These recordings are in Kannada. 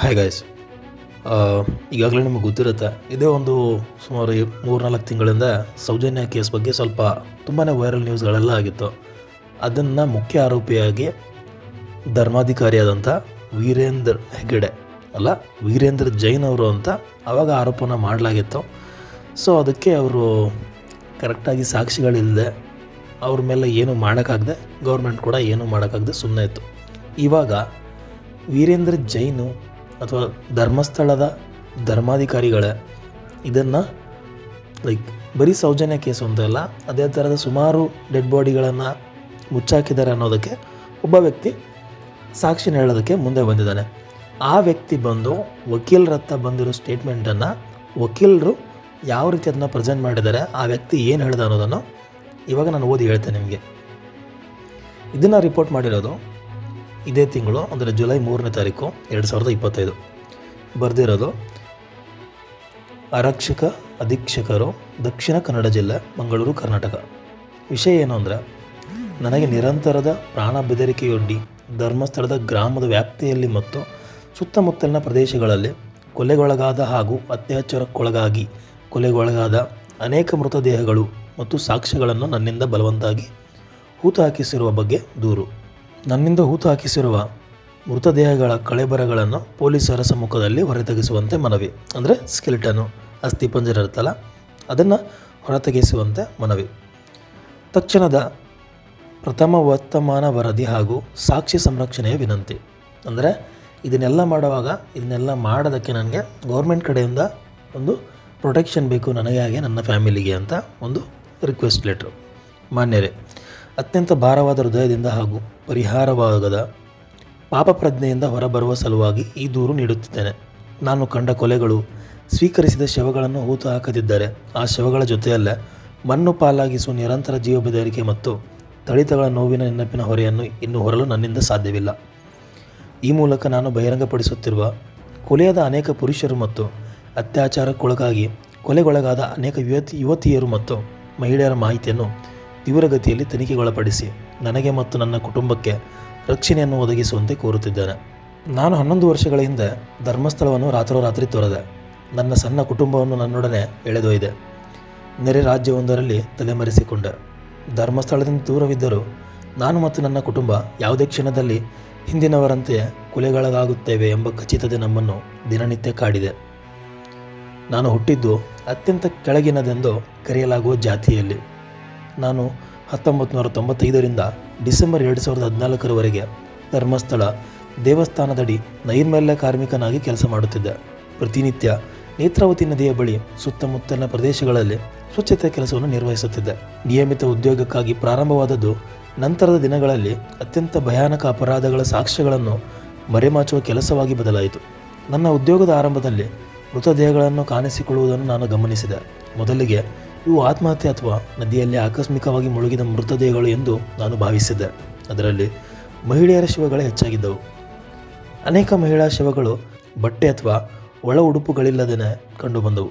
ಹಾಯ್ ಗಾಯ್ಸ್ ಈಗಾಗಲೇ ನಿಮಗೆ ಗೊತ್ತಿರುತ್ತೆ, ಇದೇ ಒಂದು ಸುಮಾರು ಮೂರ್ನಾಲ್ಕು ತಿಂಗಳಿಂದ ಸೌಜನ್ಯ ಕೇಸ್ ಬಗ್ಗೆ ಸ್ವಲ್ಪ ತುಂಬಾ ವೈರಲ್ ನ್ಯೂಸ್ಗಳೆಲ್ಲ ಆಗಿತ್ತು. ಅದನ್ನು ಮುಖ್ಯ ಆರೋಪಿಯಾಗಿ ಧರ್ಮಾಧಿಕಾರಿಯಾದಂಥ ವೀರೇಂದ್ರ ಹೆಗ್ಗಡೆ, ಅಲ್ಲ, ವೀರೇಂದ್ರ ಜೈನ್ ಅವರು ಅಂತ ಆವಾಗ ಆರೋಪನ ಮಾಡಲಾಗಿತ್ತು. ಸೊ ಅದಕ್ಕೆ ಅವರು ಕರೆಕ್ಟಾಗಿ ಸಾಕ್ಷಿಗಳಿಲ್ಲದೆ ಅವ್ರ ಮೇಲೆ ಏನು ಮಾಡೋಕ್ಕಾಗದೆ ಗೌರ್ಮೆಂಟ್ ಕೂಡ ಏನು ಮಾಡೋಕ್ಕಾಗದೆ ಸುಮ್ಮನೆ ಇತ್ತು. ಇವಾಗ ವೀರೇಂದ್ರ ಜೈನು ಅಥವಾ ಧರ್ಮಸ್ಥಳದ ಧರ್ಮಾಧಿಕಾರಿಗಳೇ ಇದನ್ನು ಲೈಕ್ ಬರೀ ಸೌಜನ್ಯ ಕೇಸು ಅಲ್ಲ, ಅದೇ ಥರದ ಸುಮಾರು ಡೆಡ್ ಬಾಡಿಗಳನ್ನು ಮುಚ್ಚಾಕಿದ್ದಾರೆ ಅನ್ನೋದಕ್ಕೆ ಒಬ್ಬ ವ್ಯಕ್ತಿ ಸಾಕ್ಷಿ ಹೇಳೋದಕ್ಕೆ ಮುಂದೆ ಬಂದಿದ್ದಾನೆ. ಆ ವ್ಯಕ್ತಿ ಬಂದು ವಕೀಲರತ್ತ ಬಂದಿರೋ ಸ್ಟೇಟ್ಮೆಂಟನ್ನು ವಕೀಲರು ಯಾವ ರೀತಿ ಅದನ್ನು ಪ್ರೆಸೆಂಟ್ ಮಾಡಿದ್ದಾರೆ, ಆ ವ್ಯಕ್ತಿ ಏನು ಹೇಳಿದ ಅನ್ನೋದನ್ನು ಇವಾಗ ನಾನು ಓದಿ ಹೇಳ್ತೇನೆ ನಿಮಗೆ. ಇದನ್ನು ರಿಪೋರ್ಟ್ ಮಾಡಿರೋದು ಇದೇ ತಿಂಗಳು, ಅಂದರೆ ಜುಲೈ ಮೂರನೇ ತಾರೀಕು, ಎರಡು ಸಾವಿರದ ಇಪ್ಪತ್ತೈದು. ಬರೆದಿರೋದು, ಆರಕ್ಷಕ, ಅಧೀಕ್ಷಕರು, ದಕ್ಷಿಣ ಕನ್ನಡ ಜಿಲ್ಲೆ, ಮಂಗಳೂರು, ಕರ್ನಾಟಕ. ವಿಷಯ ಏನು ಅಂದರೆ, ನನಗೆ ನಿರಂತರದ ಪ್ರಾಣ ಬೆದರಿಕೆಯೊಡ್ಡಿ ಧರ್ಮಸ್ಥಳದ ಗ್ರಾಮದ ವ್ಯಾಪ್ತಿಯಲ್ಲಿ ಮತ್ತು ಸುತ್ತಮುತ್ತಲಿನ ಪ್ರದೇಶಗಳಲ್ಲಿ ಕೊಲೆಗೊಳಗಾದ ಹಾಗೂ ಅತ್ಯಾಚಾರಕ್ಕೊಳಗಾಗಿ ಕೊಲೆಗೊಳಗಾದ ಅನೇಕ ಮೃತದೇಹಗಳು ಮತ್ತು ಸಾಕ್ಷ್ಯಗಳನ್ನು ನನ್ನಿಂದ ಬಲವಂತಾಗಿ ಹೂತು ಹಾಕಿಸಿರುವ ಬಗ್ಗೆ ದೂರು. ನನ್ನಿಂದ ಹೂತು ಹಾಕಿಸಿರುವ ಮೃತದೇಹಗಳ ಕಳೆಬರಗಳನ್ನು ಪೊಲೀಸರ ಸಮ್ಮುಖದಲ್ಲಿ ಹೊರತೆಗೆಸುವಂತೆ ಮನವಿ, ಅಂದರೆ ಸ್ಕೆಲಿಟನು ಅಸ್ಥಿಪಂಜರ ಇರುತ್ತಲ್ಲ, ಅದನ್ನು ಹೊರತೆಗೆಸುವಂತೆ ಮನವಿ. ತಕ್ಷಣದ ಪ್ರಥಮ ವರ್ತಮಾನ ವರದಿ ಹಾಗೂ ಸಾಕ್ಷಿ ಸಂರಕ್ಷಣೆಯ ವಿನಂತಿ. ಅಂದರೆ ಇದನ್ನೆಲ್ಲ ಮಾಡುವಾಗ, ಇದನ್ನೆಲ್ಲ ಮಾಡೋದಕ್ಕೆ ನನಗೆ ಗೌರ್ಮೆಂಟ್ ಕಡೆಯಿಂದ ಒಂದು ಪ್ರೊಟೆಕ್ಷನ್ ಬೇಕು ನನಗೆ ಹಾಗೆ ನನ್ನ ಫ್ಯಾಮಿಲಿಗೆ ಅಂತ ಒಂದು ರಿಕ್ವೆಸ್ಟ್ ಲೆಟ್ರು ಮಾನ್ಯರೇ ಅತ್ಯಂತ ಭಾರವಾದ ಹೃದಯದಿಂದ ಹಾಗೂ ಪರಿಹಾರವಾಗದ ಪಾಪ ಪ್ರಜ್ಞೆಯಿಂದ ಹೊರಬರುವ ಸಲುವಾಗಿ ಈ ದೂರು ನೀಡುತ್ತಿದ್ದೇನೆ. ನಾನು ಕಂಡ ಕೊಲೆಗಳು ಸ್ವೀಕರಿಸಿದ ಶವಗಳನ್ನು ಹೂತು ಹಾಕದಿದ್ದರೆ ಆ ಶವಗಳ ಜೊತೆಯಲ್ಲೇ ಮಣ್ಣು ಪಾಲಾಗಿಸುವ ನಿರಂತರ ಜೀವ ಬೆದರಿಕೆ ಮತ್ತು ತಳಿತಗಳ ನೋವಿನ ನೆನಪಿನ ಹೊರೆಯನ್ನು ಇನ್ನು ಹೊರಲು ನನ್ನಿಂದ ಸಾಧ್ಯವಿಲ್ಲ. ಈ ಮೂಲಕ ನಾನು ಬಹಿರಂಗಪಡಿಸುತ್ತಿರುವ ಕೊಲೆಯಾದ ಅನೇಕ ಪುರುಷರು ಮತ್ತು ಅತ್ಯಾಚಾರಕ್ಕೊಳಗಾಗಿ ಕೊಲೆಗೊಳಗಾದ ಅನೇಕ ಯುವತಿ, ಯುವತಿಯರು ಮತ್ತು ಮಹಿಳೆಯರ ಮಾಹಿತಿಯನ್ನು ತೀವ್ರಗತಿಯಲ್ಲಿ ತನಿಖೆಗೊಳಪಡಿಸಿ ನನಗೆ ಮತ್ತು ನನ್ನ ಕುಟುಂಬಕ್ಕೆ ರಕ್ಷಣೆಯನ್ನು ಒದಗಿಸುವಂತೆ ಕೋರುತ್ತಿದ್ದೇನೆ. ನಾನು ಹನ್ನೊಂದು ವರ್ಷಗಳ ಹಿಂದೆ ಧರ್ಮಸ್ಥಳವನ್ನು ರಾತ್ರೋರಾತ್ರಿ ತೊರೆದೆ. ನನ್ನ ಸಣ್ಣ ಕುಟುಂಬವನ್ನು ನನ್ನೊಡನೆ ಎಳೆದೊಯ್ದೆ. ನೆರೆ ರಾಜ್ಯವೊಂದರಲ್ಲಿ ತಲೆಮರೆಸಿಕೊಂಡೆ. ಧರ್ಮಸ್ಥಳದಿಂದ ದೂರವಿದ್ದರೂ ನಾನು ಮತ್ತು ನನ್ನ ಕುಟುಂಬ ಯಾವುದೇ ಕ್ಷಣದಲ್ಲಿ ಹಿಂದಿನವರಂತೆ ಕುಲೆಗಳಾಗುತ್ತೇವೆ ಎಂಬ ಖಚಿತತೆ ನಮ್ಮನ್ನು ದಿನನಿತ್ಯ ಕಾಡಿದೆ. ನಾನು ಹುಟ್ಟಿದ್ದು ಅತ್ಯಂತ ಕೆಳಗಿನದೆಂದು ಕರೆಯಲಾಗುವ ಜಾತಿಯಲ್ಲಿ. ನಾನು ಹತ್ತೊಂಬತ್ತು ನೂರ ತೊಂಬತ್ತೈದರಿಂದ ಡಿಸೆಂಬರ್ ಎರಡು ಸಾವಿರದ ಹದಿನಾಲ್ಕರವರೆಗೆ ಧರ್ಮಸ್ಥಳ ದೇವಸ್ಥಾನದಡಿ ನೈರ್ಮಲ್ಯ ಕಾರ್ಮಿಕನಾಗಿ ಕೆಲಸ ಮಾಡುತ್ತಿದ್ದೆ. ಪ್ರತಿನಿತ್ಯ ನೇತ್ರಾವತಿ ನದಿಯ ಬಳಿ ಸುತ್ತಮುತ್ತಲಿನ ಪ್ರದೇಶಗಳಲ್ಲಿ ಸ್ವಚ್ಛತೆ ಕೆಲಸವನ್ನು ನಿರ್ವಹಿಸುತ್ತಿದ್ದೆ. ನಿಯಮಿತ ಉದ್ಯೋಗಕ್ಕಾಗಿ ಪ್ರಾರಂಭವಾದದ್ದು ನಂತರದ ದಿನಗಳಲ್ಲಿ ಅತ್ಯಂತ ಭಯಾನಕ ಅಪರಾಧಗಳ ಸಾಕ್ಷ್ಯಗಳನ್ನು ಮರೆಮಾಚುವ ಕೆಲಸವಾಗಿ ಬದಲಾಯಿತು. ನನ್ನ ಉದ್ಯೋಗದ ಆರಂಭದಲ್ಲಿ ಮೃತದೇಹಗಳನ್ನು ಕಾಣಿಸಿಕೊಳ್ಳುವುದನ್ನು ನಾನು ಗಮನಿಸಿದೆ. ಮೊದಲಿಗೆ ಇವು ಆತ್ಮಹತ್ಯೆ ಅಥವಾ ನದಿಯಲ್ಲಿ ಆಕಸ್ಮಿಕವಾಗಿ ಮುಳುಗಿದ ಮೃತದೇಹಗಳು ಎಂದು ನಾನು ಭಾವಿಸಿದ್ದೆ. ಅದರಲ್ಲಿ ಮಹಿಳೆಯರ ಶವಗಳೇ ಹೆಚ್ಚಾಗಿದ್ದವು. ಅನೇಕ ಮಹಿಳಾ ಶವಗಳು ಬಟ್ಟೆ ಅಥವಾ ಒಳ ಉಡುಪುಗಳಿಲ್ಲದೇ ಕಂಡುಬಂದವು.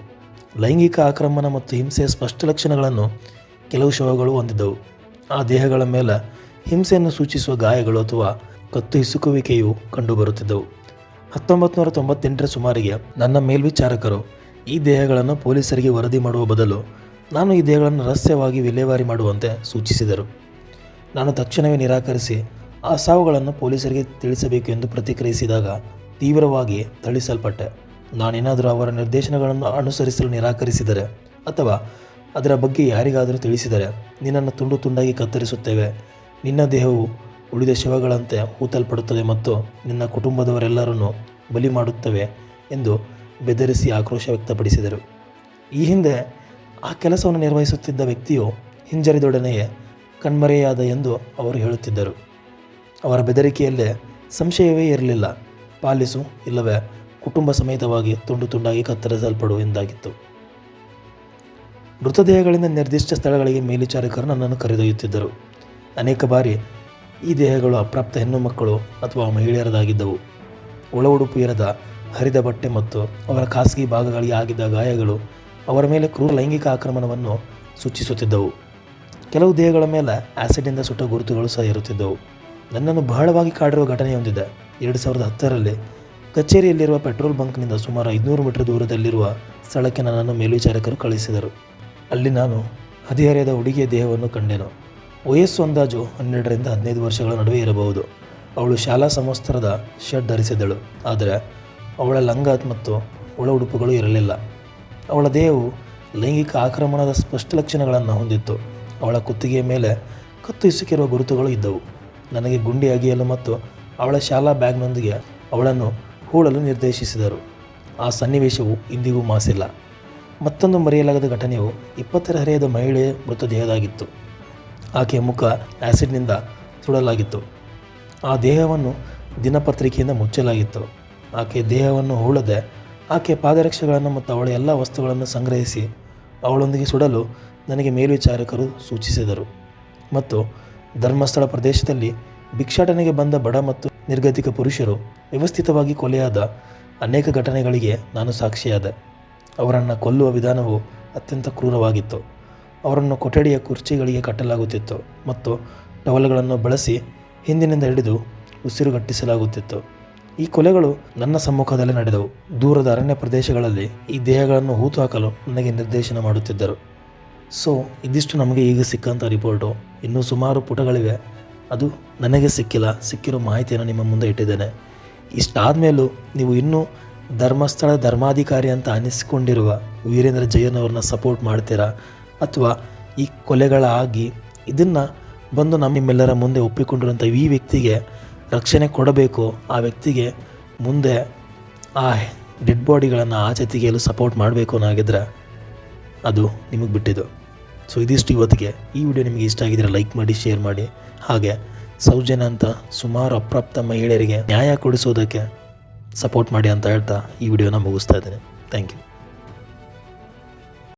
ಲೈಂಗಿಕ ಆಕ್ರಮಣ ಮತ್ತು ಹಿಂಸೆಯ ಸ್ಪಷ್ಟ ಲಕ್ಷಣಗಳನ್ನು ಕೆಲವು ಶವಗಳು ಹೊಂದಿದ್ದವು. ಆ ದೇಹಗಳ ಮೇಲೆ ಹಿಂಸೆಯನ್ನು ಸೂಚಿಸುವ ಗಾಯಗಳು ಅಥವಾ ಕತ್ತು ಹಿಸುಕುವಿಕೆಯು ಕಂಡುಬರುತ್ತಿದ್ದವು. ಹತ್ತೊಂಬತ್ತು ನೂರ ತೊಂಬತ್ತೆಂಟರ ಸುಮಾರಿಗೆ ನನ್ನ ಮೇಲ್ವಿಚಾರಕರು ಈ ದೇಹಗಳನ್ನು ಪೊಲೀಸರಿಗೆ ವರದಿ ಮಾಡುವ ಬದಲು ನಾನು ಈ ದೇಹಗಳನ್ನು ರಹಸ್ಯವಾಗಿ ವಿಲೇವಾರಿ ಮಾಡುವಂತೆ ಸೂಚಿಸಿದರು. ನಾನು ತಕ್ಷಣವೇ ನಿರಾಕರಿಸಿ ಆ ಸಾವುಗಳನ್ನು ಪೊಲೀಸರಿಗೆ ತಿಳಿಸಬೇಕು ಎಂದು ಪ್ರತಿಕ್ರಿಯಿಸಿದಾಗ ತೀವ್ರವಾಗಿ ಥಳಿಸಲ್ಪಟ್ಟೆ. ನಾನೇನಾದರೂ ಅವರ ನಿರ್ದೇಶನಗಳನ್ನು ಅನುಸರಿಸಲು ನಿರಾಕರಿಸಿದರೆ ಅಥವಾ ಅದರ ಬಗ್ಗೆ ಯಾರಿಗಾದರೂ ತಿಳಿಸಿದರೆ ನಿನ್ನನ್ನು ತುಂಡು ತುಂಡಾಗಿ ಕತ್ತರಿಸುತ್ತೇವೆ. ನಿನ್ನ ದೇಹವು ಉಳಿದ ಶವಗಳಂತೆ ಹೂತಲ್ಪಡುತ್ತದೆ ಮತ್ತು ನಿನ್ನ ಕುಟುಂಬದವರೆಲ್ಲರನ್ನು ಬಲಿ ಮಾಡುತ್ತವೆ ಎಂದು ಬೆದರಿಸಿ ಆಕ್ರೋಶ ವ್ಯಕ್ತಪಡಿಸಿದರು. ಈ ಹಿಂದೆ ಆ ಕೆಲಸವನ್ನು ನಿರ್ವಹಿಸುತ್ತಿದ್ದ ವ್ಯಕ್ತಿಯು ಹಿಂಜರಿದೊಡನೆಯೇ ಕಣ್ಮರೆಯಾದ ಎಂದು ಅವರು ಹೇಳುತ್ತಿದ್ದರು. ಅವರ ಬೆದರಿಕೆಯಲ್ಲೇ ಸಂಶಯವೇ ಇರಲಿಲ್ಲ. ಪಾಲಿಸು, ಇಲ್ಲವೇ ಕುಟುಂಬ ಸಮೇತವಾಗಿ ತುಂಡು ತುಂಡಾಗಿ ಕತ್ತರಿಸಲ್ಪಡು ಎಂದಾಗಿತ್ತು. ಮೃತದೇಹಗಳಿಂದ ನಿರ್ದಿಷ್ಟ ಸ್ಥಳಗಳಿಗೆ ಮೇಲ್ವಿಚಾರಕರು ನನ್ನನ್ನು ಕರೆದೊಯ್ಯುತ್ತಿದ್ದರು. ಅನೇಕ ಬಾರಿ ಈ ದೇಹಗಳು ಅಪ್ರಾಪ್ತ ಹೆಣ್ಣು ಮಕ್ಕಳು ಅಥವಾ ಮಹಿಳೆಯರದಾಗಿದ್ದವು. ಒಳ ಉಡುಪು ಇರದ ಹರಿದ ಬಟ್ಟೆ ಮತ್ತು ಅವರ ಖಾಸಗಿ ಭಾಗಗಳಿಗೆ ಆಗಿದ್ದ ಗಾಯಗಳು ಅವರ ಮೇಲೆ ಕ್ರೂರ ಲೈಂಗಿಕ ಆಕ್ರಮಣವನ್ನು ಸೂಚಿಸುತ್ತಿದ್ದವು. ಕೆಲವು ದೇಹಗಳ ಮೇಲೆ ಆ್ಯಸಿಡಿಂದ ಸುಟ್ಟ ಗುರುತುಗಳು ಸಹ ಇರುತ್ತಿದ್ದವು. ನನ್ನನ್ನು ಬಹಳವಾಗಿ ಕಾಡಿರುವ ಘಟನೆಯೊಂದಿದೆ. ಎರಡು ಸಾವಿರದ ಹತ್ತರಲ್ಲಿ ಕಚೇರಿಯಲ್ಲಿರುವ ಪೆಟ್ರೋಲ್ ಬಂಕ್ನಿಂದ ಸುಮಾರು ಐದುನೂರು ಮೀಟರ್ ದೂರದಲ್ಲಿರುವ ಸ್ಥಳಕ್ಕೆ ನನ್ನನ್ನು ಮೇಲ್ವಿಚಾರಕರು ಕಳಿಸಿದರು ಅಲ್ಲಿ ನಾನು ಹದಿಹರೆಯದ ಹುಡುಗಿಯ ದೇಹವನ್ನು ಕಂಡೆನು. ವಯಸ್ಸು ಅಂದಾಜು ಹನ್ನೆರಡರಿಂದ ಹದಿನೈದು ವರ್ಷಗಳ ನಡುವೆ ಇರಬಹುದು. ಅವಳು ಶಾಲಾ ಸಮವಸ್ತ್ರದ ಶರ್ಟ್ ಧರಿಸಿದಳು ಆದರೆ ಅವಳ ಲಂಗ ಮತ್ತು ಒಳ ಉಡುಪುಗಳು ಇರಲಿಲ್ಲ. ಅವಳ ದೇಹವು ಲೈಂಗಿಕ ಆಕ್ರಮಣದ ಸ್ಪಷ್ಟ ಲಕ್ಷಣಗಳನ್ನು ಹೊಂದಿತ್ತು. ಅವಳ ಕುತ್ತಿಗೆಯ ಮೇಲೆ ಕತ್ತು ಇಸುಕಿರುವ ಗುರುತುಗಳು ಇದ್ದವು. ನನಗೆ ಗುಂಡಿ ಅಗಿಯಲು ಮತ್ತು ಅವಳ ಶಾಲಾ ಬ್ಯಾಗ್ನೊಂದಿಗೆ ಅವಳನ್ನು ಹೂಳಲು ನಿರ್ದೇಶಿಸಿದರು. ಆ ಸನ್ನಿವೇಶವು ಇಂದಿಗೂ ಮಾಸಿಲ್ಲ. ಮತ್ತೊಂದು ಮರೆಯಲಾಗದ ಘಟನೆಯು ಇಪ್ಪತ್ತರ ಹರೆಯದ ಮಹಿಳೆಯ ಮೃತದೇಹದಾಗಿತ್ತು. ಆಕೆಯ ಮುಖ ಆ್ಯಸಿಡ್ನಿಂದ ಸುಡಲಾಗಿತ್ತು. ಆ ದೇಹವನ್ನು ದಿನಪತ್ರಿಕೆಯಿಂದ ಮುಚ್ಚಲಾಗಿತ್ತು. ಆಕೆಯ ದೇಹವನ್ನು ಹೂಳದೆ ಆಕೆಯ ಪಾದರಕ್ಷೆಗಳನ್ನು ಮತ್ತು ಅವಳ ಎಲ್ಲ ವಸ್ತುಗಳನ್ನು ಸಂಗ್ರಹಿಸಿ ಅವಳೊಂದಿಗೆ ಸುಡಲು ನನಗೆ ಮೇಲ್ವಿಚಾರಕರು ಸೂಚಿಸಿದರು. ಮತ್ತು ಧರ್ಮಸ್ಥಳ ಪ್ರದೇಶದಲ್ಲಿ ಭಿಕ್ಷಾಟನೆಗೆ ಬಂದ ಬಡ ಮತ್ತು ನಿರ್ಗತಿಕ ಪುರುಷರು ವ್ಯವಸ್ಥಿತವಾಗಿ ಕೊಲೆಯಾದ ಅನೇಕ ಘಟನೆಗಳಿಗೆ ನಾನು ಸಾಕ್ಷಿಯಾದೆ. ಅವರನ್ನು ಕೊಲ್ಲುವ ವಿಧಾನವು ಅತ್ಯಂತ ಕ್ರೂರವಾಗಿತ್ತು. ಅವರನ್ನು ಕೊಠಡಿಯ ಕುರ್ಚಿಗಳಿಗೆ ಕಟ್ಟಲಾಗುತ್ತಿತ್ತು ಮತ್ತು ಟವಲ್ಗಳನ್ನು ಬಳಸಿ ಹಿಂದಿನಿಂದ ಹಿಡಿದು ಉಸಿರುಗಟ್ಟಿಸಲಾಗುತ್ತಿತ್ತು ಈ ಕೊಲೆಗಳು ನನ್ನ ಸಮ್ಮುಖದಲ್ಲಿ ನಡೆದವು. ದೂರದ ಅರಣ್ಯ ಪ್ರದೇಶಗಳಲ್ಲಿ ಈ ದೇಹಗಳನ್ನು ಹೂತು ಹಾಕಲು ನನಗೆ ನಿರ್ದೇಶನ ಮಾಡುತ್ತಿದ್ದರು. ಸೊ, ಇದಿಷ್ಟು ನಮಗೆ ಈಗ ಸಿಕ್ಕಂಥ ರಿಪೋರ್ಟು. ಇನ್ನೂ ಸುಮಾರು ಪುಟಗಳಿವೆ. ಅದು ನನಗೆ ಸಿಕ್ಕಿಲ್ಲ. ಸಿಕ್ಕಿರೋ ಮಾಹಿತಿಯನ್ನು ನಿಮ್ಮ ಮುಂದೆ ಇಟ್ಟಿದ್ದೇನೆ. ಇಷ್ಟಾದಮೇಲೂ ನೀವು ಇನ್ನೂ ಧರ್ಮಸ್ಥಳ ಧರ್ಮಾಧಿಕಾರಿ ಅಂತ ಅನಿಸಿಕೊಂಡಿರುವ ವೀರೇಂದ್ರ ಜೈನವ್ರನ್ನ ಸಪೋರ್ಟ್ ಮಾಡ್ತೀರಾ? ಅಥವಾ ಈ ಕೊಲೆಗಳಾಗಿ ಇದನ್ನು ಬಂದು ನಮ್ಮ ನಿಮ್ಮೆಲ್ಲರ ಮುಂದೆ ಒಪ್ಪಿಕೊಂಡಿರುವಂಥ ಈ ವ್ಯಕ್ತಿಗೆ ರಕ್ಷಣೆ ಕೊಡಬೇಕು. ಆ ವ್ಯಕ್ತಿಗೆ ಮುಂದೆ ಆ ಡೆಡ್ ಬಾಡಿಗಳನ್ನು ಆಚೆ ತೆಗೆಯಲು ಸಪೋರ್ಟ್ ಮಾಡಬೇಕು ಅನ್ನೋಗಿದ್ರೆ ಅದು ನಿಮಗೆ ಬಿಟ್ಟಿದ್ದು. ಸೊ, ಇದಿಷ್ಟು ಇವತ್ತಿಗೆ. ಈ ವಿಡಿಯೋ ನಿಮಗೆ ಇಷ್ಟ ಆಗಿದ್ರೆ ಲೈಕ್ ಮಾಡಿ, ಶೇರ್ ಮಾಡಿ. ಹಾಗೆ ಸೌಜನ್ಯ ಅಂತ ಸುಮಾರು ಅಪ್ರಾಪ್ತ ಮಹಿಳೆಯರಿಗೆ ನ್ಯಾಯ ಕೊಡಿಸೋದಕ್ಕೆ ಸಪೋರ್ಟ್ ಮಾಡಿ ಅಂತ ಹೇಳ್ತಾ ಈ ವಿಡಿಯೋನ ಮುಗಿಸ್ತಾ ಇದ್ದೀನಿ. Thank you.